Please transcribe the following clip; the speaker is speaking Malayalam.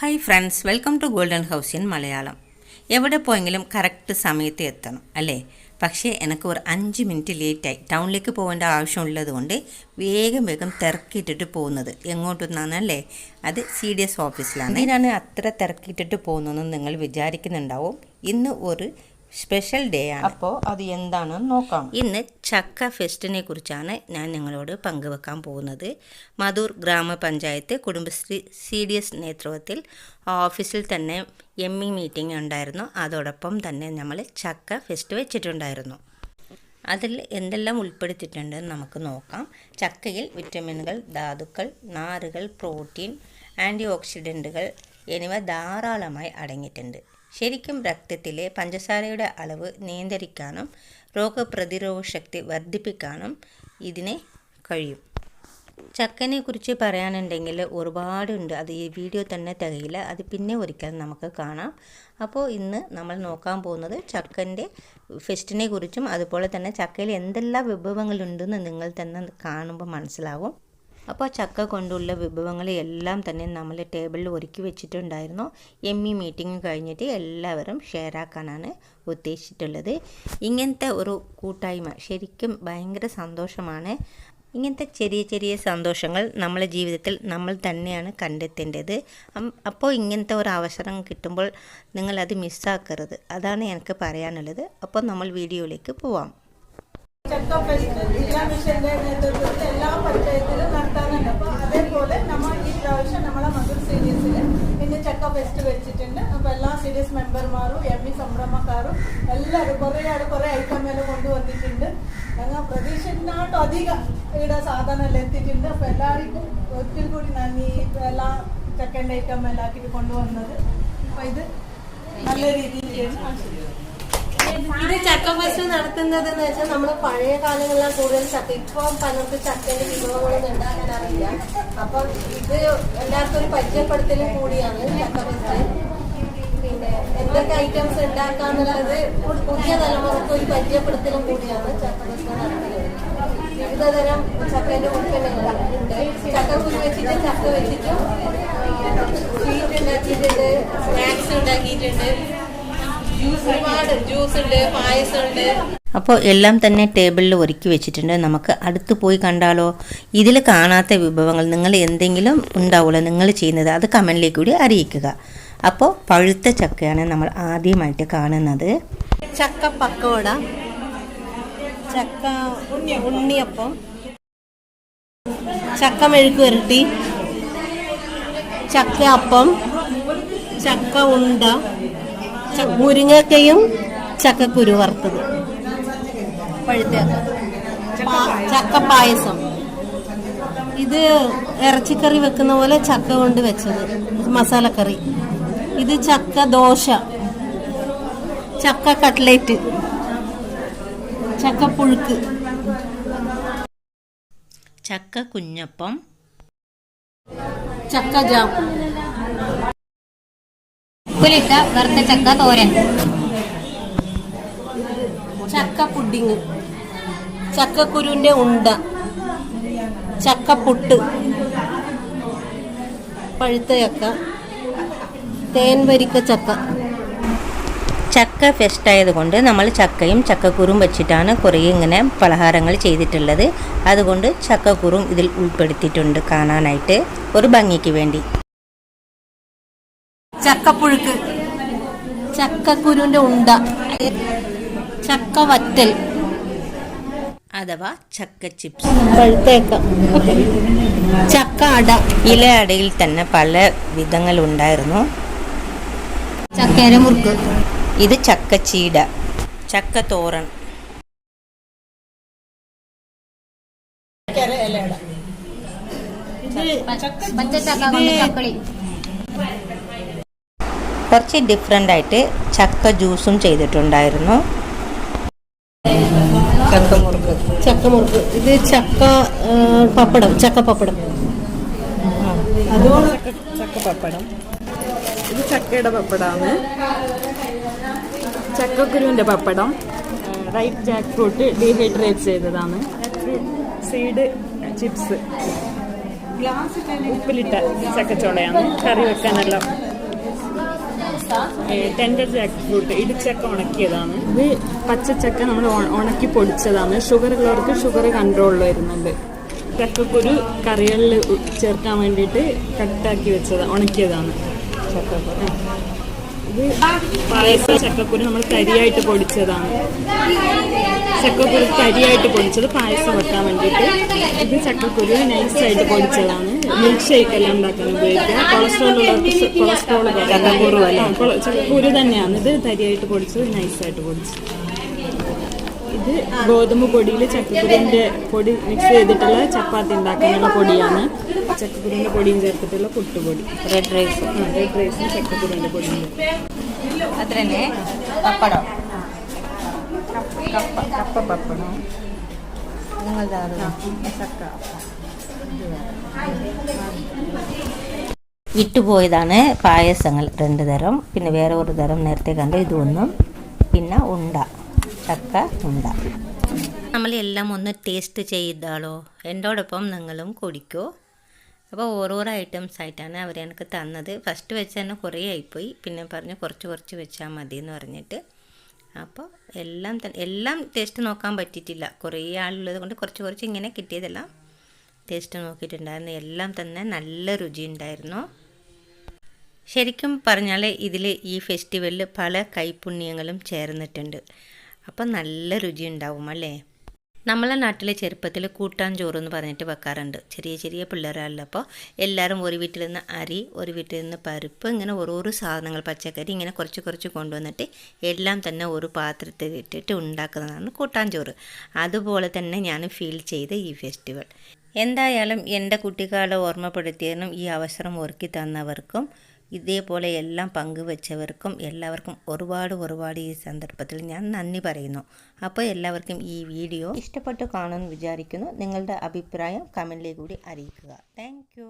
Hi friends welcome to golden house in Malayalam എവിടെ പോയെങ്കിലും കറക്റ്റ് സമയത്ത് എത്തണം അല്ലേ? പക്ഷേ എനിക്ക് ഒരു അഞ്ച് മിനിറ്റ് ലേറ്റായി ടൗണിലേക്ക് പോകേണ്ട ആവശ്യമുള്ളത് കൊണ്ട് വേഗം വേഗം തിരക്കിയിട്ടിട്ട് പോകുന്നത് എങ്ങോട്ടെന്നാണല്ലേ അത് സി ഡി എസ് ഓഫീസിലാണ് ഇതിനാണ് അത്ര തിരക്കിയിട്ടിട്ട് പോകുന്നതെന്ന് നിങ്ങൾ വിചാരിക്കുന്നുണ്ടാവും. ഇന്ന് ഒരു സ്പെഷ്യൽ ഡേ ആണ്. അപ്പോൾ അത് എന്താണെന്ന് നോക്കാം. ഇന്ന് ചക്ക ഫെസ്റ്റിനെ കുറിച്ചാണ് ഞാൻ നിങ്ങളോട് പങ്കുവെക്കാൻ പോകുന്നത്. മധൂർ ഗ്രാമപഞ്ചായത്ത് കുടുംബശ്രീ സി ഡി എസ് നേതൃത്വത്തിൽ ഓഫീസിൽ തന്നെ എം ഇ മീറ്റിംഗ് ഉണ്ടായിരുന്നു. അതോടൊപ്പം തന്നെ നമ്മൾ ചക്ക ഫെസ്റ്റ് വെച്ചിട്ടുണ്ടായിരുന്നു. അതിൽ എന്തെല്ലാം ഉൾപ്പെടുത്തിയിട്ടുണ്ടെന്ന് നമുക്ക് നോക്കാം. ചക്കയിൽ വിറ്റമിനുകൾ ധാതുക്കൾ നാറുകൾ പ്രോട്ടീൻ ആന്റി ഓക്സിഡന്റുകൾ എന്നിവ ധാരാളമായി അടങ്ങിയിട്ടുണ്ട്. ശരിക്കും രക്തത്തിലെ പഞ്ചസാരയുടെ അളവ് നിയന്ത്രിക്കാനും രോഗപ്രതിരോധ ശക്തി വർദ്ധിപ്പിക്കാനും ഇതിന് കഴിയും. ചക്കനെ കുറിച്ച് പറയാനുണ്ടെങ്കിൽ ഒരുപാടുണ്ട്. അത് ഈ വീഡിയോ തന്നെ തികയില്ല. അത് പിന്നെ ഒരിക്കൽ നമുക്ക് കാണാം. അപ്പോൾ ഇന്ന് നമ്മൾ നോക്കാൻ പോകുന്നത് ചക്കന്റെ ഫെസ്റ്റിനെ കുറിച്ചും അതുപോലെ തന്നെ ചക്കയിൽ എന്തെല്ലാം വിഭവങ്ങളുണ്ടെന്ന് നിങ്ങൾ തന്നെ കാണുമ്പോൾ മനസ്സിലാവും. അപ്പോൾ ചക്ക കൊണ്ടുള്ള വിഭവങ്ങൾ എല്ലാം തന്നെ നമ്മൾ ടേബിളിൽ ഒരുക്കി വെച്ചിട്ടുണ്ടായിരുന്നു. എം ഇ മീറ്റിംഗ് കഴിഞ്ഞിട്ട് എല്ലാവരും ഷെയർ ആക്കാനാണ് ഉദ്ദേശിച്ചിട്ടുള്ളത്. ഇങ്ങനത്തെ ഒരു കൂട്ടായ്മ ശരിക്കും ഭയങ്കര സന്തോഷമാണ്. ഇങ്ങനത്തെ ചെറിയ ചെറിയ സന്തോഷങ്ങൾ നമ്മളെ ജീവിതത്തിൽ നമ്മൾ തന്നെയാണ് കണ്ടെത്തേണ്ടത്. അപ്പോൾ ഇങ്ങനത്തെ ഒരു അവസരം കിട്ടുമ്പോൾ നിങ്ങളത് മിസ്സാക്കരുത് അതാണ് എനിക്ക് പറയാനുള്ളത്. അപ്പോൾ നമ്മൾ വീഡിയോയിലേക്ക് പോവാം. ചക്ക ഫെസ്റ്റ് ജില്ലാ മിഷന്റെ നേതൃത്വത്തിൽ എല്ലാ പഞ്ചായത്തിലും നടത്താറുണ്ട് അപ്പൊ അതേപോലെ നമ്മൾ ഈ പ്രാവശ്യം നമ്മളെ മധുർ സീരീസിൽ ഇന്ന് ചക്ക ഫെസ്റ്റ് വെച്ചിട്ടുണ്ട് അപ്പൊ എല്ലാ സീരീസ് മെമ്പർമാരും എം ഇ സംരംഭക്കാരും എല്ലാവരും കുറേ ഐറ്റം എല്ലാം കൊണ്ടുവന്നിട്ടുണ്ട് ഞങ്ങൾ പ്രതീക്ഷിച്ചിനാട്ടും അധികം ഇവിടെ സാധനം എല്ലാം എത്തിയിട്ടുണ്ട് അപ്പൊ എല്ലാവർക്കും ഒത്തിരി കൂടി നന്ദി എല്ലാ ചക്കന്റെ ഐറ്റം എല്ലാം ആക്കിയിട്ട് കൊണ്ടുവന്നത് അപ്പൊ ഇത് നല്ല രീതിയിൽ ഇത് ചക്ക ഫെസ്റ്റ് നടത്തുന്നത് എന്ന് വെച്ചാൽ നമ്മൾ പഴയ കാലങ്ങളിലാണ് കൂടുതൽ ചക്ക. ഇപ്പൊ പലർക്ക് ചക്കന്റെ വിഭവങ്ങളൊന്നും ഉണ്ടാക്കാൻ അറിയില്ല. അപ്പൊ ഇത് എല്ലാവർക്കും ഒരു പരിചയപ്പെടുത്തലും കൂടിയാണ് ചക്ക ഫെസ്റ്റ് പിന്നെ എന്തൊക്കെ ഐറ്റംസ് ഉണ്ടാക്കാന്നുള്ളത് പുതിയ തലമുറയ്ക്ക് ഒരു പരിചയപ്പെടുത്തലും കൂടിയാണ് ചക്ക ഫെസ്റ്റ് നടത്തുന്നത്. വിവിധ തരം ചക്കന്റെ ഉൽപ്പന്നങ്ങൾ ഉണ്ട്. കുരു വെച്ചിട്ട് ചക്ക വെച്ചിട്ടും സ്വീറ്റ് ഉണ്ടാക്കിയിട്ടുണ്ട് സ്നാക്സ് ഉണ്ടാക്കിയിട്ടുണ്ട്. ഒരുപാട് ജ്യൂസ് ഉണ്ട് പായസം ഉണ്ട്. അപ്പോൾ എല്ലാം തന്നെ ടേബിളിൽ ഒരുക്കി വെച്ചിട്ടുണ്ട്. നമുക്ക് അടുത്ത് പോയി കണ്ടാലോ? ഇതിൽ കാണാത്ത വിഭവങ്ങൾ നിങ്ങൾ എന്തെങ്കിലും ഉണ്ടാവുമല്ലോ നിങ്ങൾ ചെയ്യുന്നത് അത് കമന്റിലേക്ക് കൂടി അറിയിക്കുക. അപ്പോൾ പഴുത്ത ചക്കയാണ് നമ്മൾ ആദ്യമായിട്ട് കാണുന്നത്. ചക്ക പക്കോട ചക്ക ഉണ്ണിയപ്പം ചക്ക മെഴുക്ക് വരട്ടി ചക്ക അപ്പം ചക്ക ഉണ്ട മുരിങ്ങക്കയും ചക്കക്കുരു വറുത്തത്. ചക്ക. പാ- ചക്ക പായസം. ഇത് ഇറച്ചിക്കറി വെക്കുന്ന പോലെ ചക്ക കൊണ്ട് വെച്ചത് മസാലക്കറി. ഇത് ചക്ക ദോശ ചക്ക കട്ട്ലേറ്റ് ചക്ക പുഴുക്ക്. ചക്ക കുഞ്ഞപ്പം ചക്ക ജാം. ഉപ്പിലിട്ട വറുത്ത ചക്ക തോരൻ. ചക്ക പുഡിങ്. ചക്കക്കുരുവിന്റെ ഉണ്ട. ചക്കപ്പുട്ട്. പഴുത്ത ചക്ക. തേൻ വരിക്ക ചക്ക. ചക്ക ഫെസ്റ്റ് ആയതുകൊണ്ട് നമ്മൾ ചക്കയും ചക്കക്കുറും വെച്ചിട്ടാണ് കുറേ ഇങ്ങനെ പലഹാരങ്ങൾ ചെയ്തിട്ടുള്ളത്. അതുകൊണ്ട് ചക്കക്കുറും ഇതിൽ ഉൾപ്പെടുത്തിയിട്ടുണ്ട് കാണാനായിട്ട്. ഒരു ഭംഗിക്ക് വേണ്ടി. ചക്കപ്പുഴുക്ക്. ചക്കക്കുരുവിന്റെ ഉണ്ട. ചക്കവറ്റൽ. അഥവാ ചക്ക ചിപ്സ്. പഴുത്തേക്ക. ചക്ക അട ഇല അടയിൽ തന്നെ പല വിധങ്ങൾ ഉണ്ടായിരുന്നു മുറുക്ക് ഇത് ചക്ക ചീട ചക്ക തോരൻ പച്ച ചക്ക കൊണ്ട് ചക്കളി. കുറച്ച് ഡിഫറെന്റ് ആയിട്ട് ചക്ക ജ്യൂസും ചെയ്തിട്ടുണ്ടായിരുന്നു. ചക്കമുറുക്ക് ചക്കമുറുക്ക് ഇത് ചക്ക പപ്പടം ചക്ക പപ്പടം. അതുകൊണ്ട് ചക്ക പപ്പടം. ഇത് ചക്കയുടെ പപ്പടമാണ് ചക്കക്കുരുവിന്റെ പപ്പടം. റൈറ്റ് ജാക്ക് ഫ്രൂട്ട് ഡീഹൈഡ്രേറ്റ് ചെയ്തതാണ്. സീഡ് ചിപ്സ് ഉപ്പിലിട്ട ചക്കച്ചോളയാണ്. കറി വെക്കാനെല്ലാം. Tender Jack ഇടിച്ചക്ക ഉണക്കിയതാണ്. ഇത് പച്ചച്ചക്ക നമ്മൾ ഉണക്കി പൊടിച്ചതാണ്. ഷുഗർ ഉള്ളവർക്ക് ഷുഗർ കൺട്രോളിൽ വരുന്നുണ്ട്. ചക്കക്കുരു കറികളിൽ ചേർക്കാൻ വേണ്ടിയിട്ട് കട്ടാക്കി വെച്ചതാണ് ഉണക്കിയതാണ് ചക്കക്കുരു. ഇത് പായസ ചക്കക്കുരു നമ്മൾ കരിയായിട്ട് പൊടിച്ചതാണ്. ചക്കക്കുരു കരിയായിട്ട് പൊടിച്ചത് പായസം വെക്കാൻ വേണ്ടിയിട്ട്. ഇത് ചക്കക്കുരു നൈസായിട്ട് പൊടിച്ചതാണ്. മിൽക്ക് ഷേക്ക് എല്ലാം ഉണ്ടാക്കാൻ ഉപയോഗിക്കുക. കൊളസ്ട്രോൾ ഉള്ളവർക്ക് കൊളസ്ട്രോൾ ചക്കക്കുരു അല്ല? ചക്കക്കുരു തന്നെയാണ്. ഇത് തരിയായിട്ട് പൊടിച്ചത് നൈസായിട്ട് പൊടിച്ചത്. ഇത് ഗോതമ്പ് പൊടിയിൽ ചക്കക്കുരുവിന്റെ പൊടി മിക്സ് ചെയ്തിട്ടുള്ള ചപ്പാത്തി ഉണ്ടാക്കാനുള്ള പൊടിയാണ്. ചക്കക്കുരുവിന്റെ പൊടിയും ചേർത്തിട്ടുള്ള പുട്ടുപൊടി. റെഡ് റൈസ് റെഡ് റൈസും ചക്കക്കുരുവിന്റെ പൊടിയും അത്ര തന്നെ പപ്പടം? കപ്പ കപ്പ പപ്പടം. ചക്ക വിട്ടുപോയതാണ് പായസങ്ങൾ രണ്ട് തരം. പിന്നെ വേറെ ഒരു തരം നേരത്തെ കണ്ട. ഇതൊന്നും. പിന്നെ ഉണ്ട. ചക്ക ഉണ്ട. നമ്മൾ എല്ലാം ഒന്ന് ടേസ്റ്റ് ചെയ്താളോ എന്നോടൊപ്പം നിങ്ങളും കുടിക്കോ. അപ്പോൾ ഓരോരോ ഐറ്റംസ് ആയിട്ടാണ് അവർ എനിക്ക് തന്നത്. ഫസ്റ്റ് വെച്ച് തന്നെ കുറേ ആയിപ്പോയി. പിന്നെ പറഞ്ഞു കുറച്ച് കുറച്ച് വെച്ചാൽ മതി എന്ന് പറഞ്ഞിട്ട്. അപ്പോൾ എല്ലാം എല്ലാം ടേസ്റ്റ് നോക്കാൻ പറ്റിയിട്ടില്ല. കുറേ ആളുള്ളത് കൊണ്ട് കുറച്ച് കുറച്ച് ഇങ്ങനെ കിട്ടിയതെല്ലാം ടേസ്റ്റ് നോക്കിയിട്ടുണ്ടായിരുന്നു. എല്ലാം തന്നെ നല്ല രുചി ഉണ്ടായിരുന്നു. ശരിക്കും പറഞ്ഞാൽ ഇതിൽ ഈ ഫെസ്റ്റിവലിൽ പല കൈപുണ്യങ്ങളും ചേർന്നിട്ടുണ്ട്. അപ്പം നല്ല രുചി ഉണ്ടാവും അല്ലേ? നമ്മളെ നാട്ടിലെ ചെറുപ്പത്തിൽ കൂട്ടാൻ ചോറ് എന്ന് പറഞ്ഞിട്ട് വെക്കാറുണ്ട്. ചെറിയ ചെറിയ പിള്ളേരാണല്ലോ. അപ്പോൾ എല്ലാവരും ഒരു വീട്ടിൽ നിന്ന് അരി ഒരു വീട്ടിൽ നിന്ന് പരിപ്പ് ഇങ്ങനെ ഓരോരോ സാധനങ്ങൾ പച്ചക്കറി ഇങ്ങനെ കുറച്ച് കുറച്ച് കൊണ്ടുവന്നിട്ട് എല്ലാം തന്നെ ഒരു പാത്രത്തിൽ ഇട്ടിട്ട് ഉണ്ടാക്കുന്നതാണ് കൂട്ടാൻ ചോറ്. അതുപോലെ തന്നെ ഞാൻ ഫീൽ ചെയ്ത ഈ ഫെസ്റ്റിവൽ. എന്തായാലും എന്റെ കുട്ടിക്കാലം ഓർമ്മപ്പെടുത്തിയതിനും ഈ അവസരം ഒരുക്കി തന്നവർക്കും ഇതേപോലെ എല്ലാം പങ്കുവച്ചവർക്കും എല്ലാവർക്കും ഒരുപാട് ഒരുപാട് ഈ സന്ദർഭത്തിൽ ഞാൻ നന്ദി പറയുന്നു. അപ്പോൾ എല്ലാവർക്കും ഈ വീഡിയോ ഇഷ്ടപ്പെട്ടു കാണുമെന്ന് വിചാരിക്കുന്നു. നിങ്ങളുടെ അഭിപ്രായം കമന്റിൽ കൂടി അറിയിക്കുക. താങ്ക്